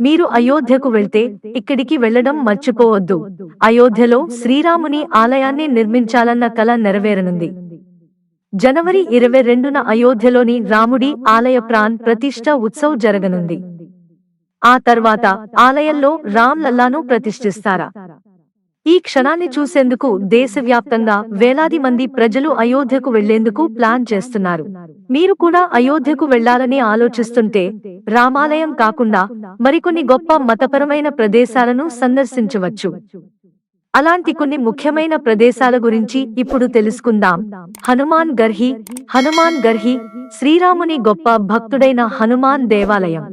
మీరు అయోధ్యకు వెళ్తే ఇక్కడికి వెళ్ళడం మర్చిపోవద్దు. అయోధ్యలో శ్రీరాముని ఆలయాన్ని నిర్మించాలన్న కల నెరవేరనుంది. జనవరి ఇరవై రెండున అయోధ్యలోని రాముడి ఆలయ ప్రాణ్ ప్రతిష్ట ఉత్సవ్ జరగనుంది. ఆ తర్వాత ఆలయంలో రామ్ లల్లాను ప్రతిష్ఠిస్తారా? ఈ క్షణాన్ని చూసేందుకు దేశవ్యాప్తంగా వేలాది మంది ప్రజలు అయోధ్యకు వెళ్ళేందుకు ప్లాన్ చేస్తున్నారు. మీరు కూడా అయోధ్యకు వెళ్ళాలని ఆలోచిస్తుంటే రామాలయం కాకుండా మరికొన్ని గొప్ప మతపరమైన ప్రదేశాలను సందర్శించవచ్చు. అలాంటి కొన్ని ముఖ్యమైన ప్రదేశాల గురించి ఇప్పుడు తెలుసుకుందాం. హనుమాన్ గర్హి హనుమాన్ గర్హి శ్రీరాముని గొప్ప భక్తుడైన హనుమాన్ దేవాలయం.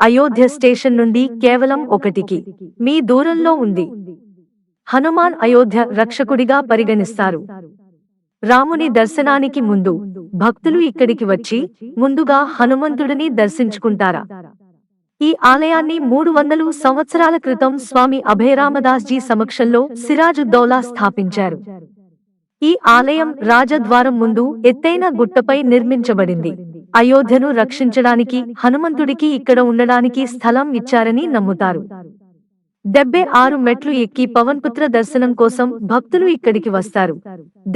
అయోధ్య స్టేషన్ నుండి కేవలం ఒకటికి. మీ దూరంలో ఉంది. హనుమాన్ అయోధ్య రక్షకుడిగా పరిగణిస్తారు. రాముని దర్శనానికి ముందు భక్తులు ఇక్కడికి వచ్చి ముందుగా హనుమంతుడిని దర్శించుకుంటారా? ఈ ఆలయాన్ని మూడు వందలు సంవత్సరాల క్రితం స్వామి అభయరామదాస్ జీ సమక్షంలో సిరాజుద్దౌలా స్థాపించారు. ఈ ఆలయం రాజద్వారం ముందు ఎత్తైన గుట్టపై నిర్మించబడింది. అయోధ్యను రక్షించడానికి హనుమంతుడికి ఇక్కడ ఉండడానికి స్థలం ఇచ్చారని నమ్ముతారు. డెబ్బై ఆరు మెట్లు ఎక్కి పవన్పుత్ర దర్శనం కోసం భక్తులు ఇక్కడికి వస్తారు.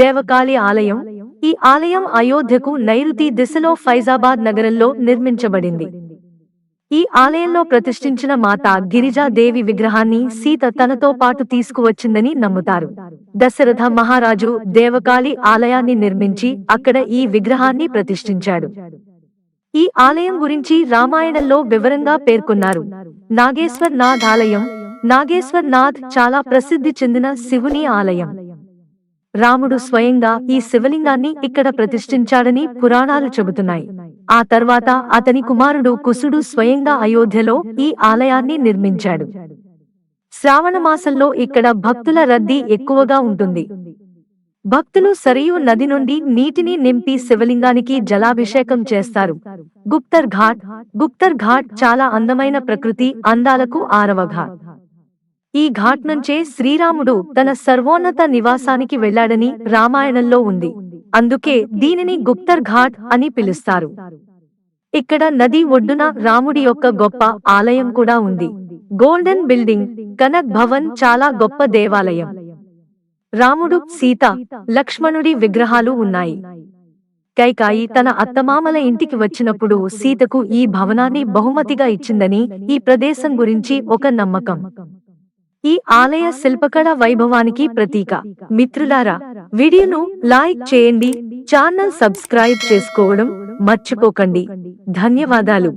దేవకాళి ఆలయం ఈ ఆలయం అయోధ్యకు నైరుతి దిశలో ఫైజాబాద్ నగరంలో నిర్మించబడింది. ఈ ఆలయంలో ప్రతిష్ఠించిన మాత గిరిజాదేవి విగ్రహాన్ని సీత తనతో పాటు తీసుకువచ్చిందని నమ్ముతారు. దశరథ మహారాజు దేవకాళి ఆలయాన్ని నిర్మించి అక్కడ ఈ విగ్రహాన్ని ప్రతిష్ఠించాడు. ఈ ఆలయం గురించి రామాయణంలో వివరంగా పేర్కొన్నారు. నాగేశ్వర్ నాథ్ ఆలయం నాగేశ్వర్ నాథ్ చాలా ప్రసిద్ధి చెందిన శివుని ఆలయం. రాముడు స్వయంగా ఈ శివలింగాన్ని ఇక్కడ ప్రతిష్ఠించాడని పురాణాలు చెబుతున్నాయి. ఆ తర్వాత అతని కుమారుడు కుసుడు స్వయంగా అయోధ్యలో ఈ ఆలయాన్ని నిర్మించాడు. శ్రావణ మాసంలో ఇక్కడ భక్తుల రద్దీ ఎక్కువగా ఉంటుంది. భక్తులు సరియు నది నుండి నీటిని నింపి శివలింగానికి జలాభిషేకం చేస్తారు. గుప్తర్ ఘాట్ గుప్తర్ ఘాట్ చాలా అందమైన ప్రకృతి అందాలకు ఆరవ ఘాట్. ఈ ఘాట్ నుంచే శ్రీరాముడు తన సర్వోన్నత నివాసానికి వెళ్ళాడని రామాయణంలో ఉంది. అందుకే దీనిని గుప్తర్ ఘాట్ అని పిలుస్తారు. ఇక్కడ నది ఒడ్డున రాముడి యొక్క గొప్ప ఆలయం కూడా ఉంది. గోల్డెన్ బిల్డింగ్ కనక్ భవన్ చాలా గొప్ప దేవాలయం. రాముడు సీత లక్ష్మణుడి విగ్రహాలు ఉన్నాయి. కైకాయి తన అత్తమామల ఇంటికి వచ్చినప్పుడు సీతకు ఈ భవనాన్ని బహుమతిగా ఇచ్చిందని ఈ ప్రదేశం గురించి ఒక నమ్మకం. ఈ ఆలయ శిల్పకళ వైభవానికి ప్రతీక. మిత్రులారా వీడియోను లైక్ చేయండి ఛానల్ సబ్స్క్రైబ్ చేసుకోవడం మర్చిపోకండి. ధన్యవాదాలు.